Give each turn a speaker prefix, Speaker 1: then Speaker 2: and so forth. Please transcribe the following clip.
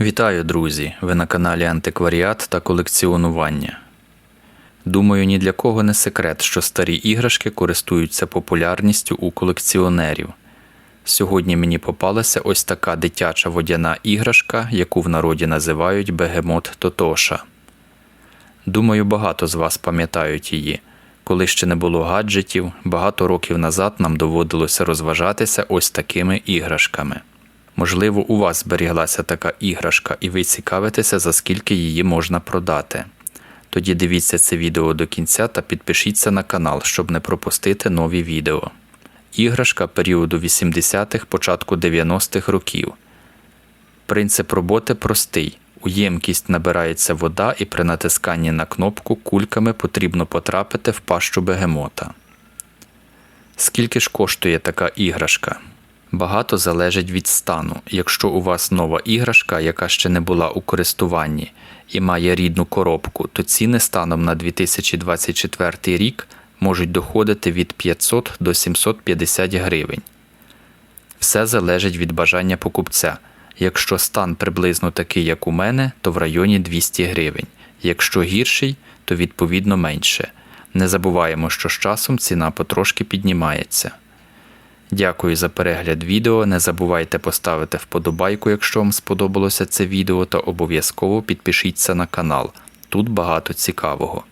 Speaker 1: Вітаю, друзі! Ви на каналі Антикваріат та колекціонування. Думаю, ні для кого не секрет, що старі іграшки користуються популярністю у колекціонерів. Сьогодні мені попалася ось така дитяча водяна іграшка, яку в народі називають бегемот Тотоша. Думаю, багато з вас пам'ятають її. Коли ще не було гаджетів, багато років назад нам доводилося розважатися ось такими іграшками. Можливо, у вас зберіглася така іграшка, і ви цікавитеся, за скільки її можна продати. Тоді дивіться це відео до кінця та підпишіться на канал, щоб не пропустити нові відео. Іграшка періоду 80-х, початку 90-х років. Принцип роботи простий. У ємкість набирається вода, і при натисканні на кнопку кульками потрібно потрапити в пащу бегемота. Скільки ж коштує така іграшка? Багато залежить від стану. Якщо у вас нова іграшка, яка ще не була у користуванні і має рідну коробку, то ціни станом на 2024 рік можуть доходити від 500 до 750 гривень. Все залежить від бажання покупця. Якщо стан приблизно такий, як у мене, то в районі 200 гривень. Якщо гірший, то відповідно менше. Не забуваємо, що з часом ціна потрошки піднімається. Дякую за перегляд відео. Не забувайте поставити вподобайку, якщо вам сподобалося це відео, та обов'язково підпишіться на канал. Тут багато цікавого.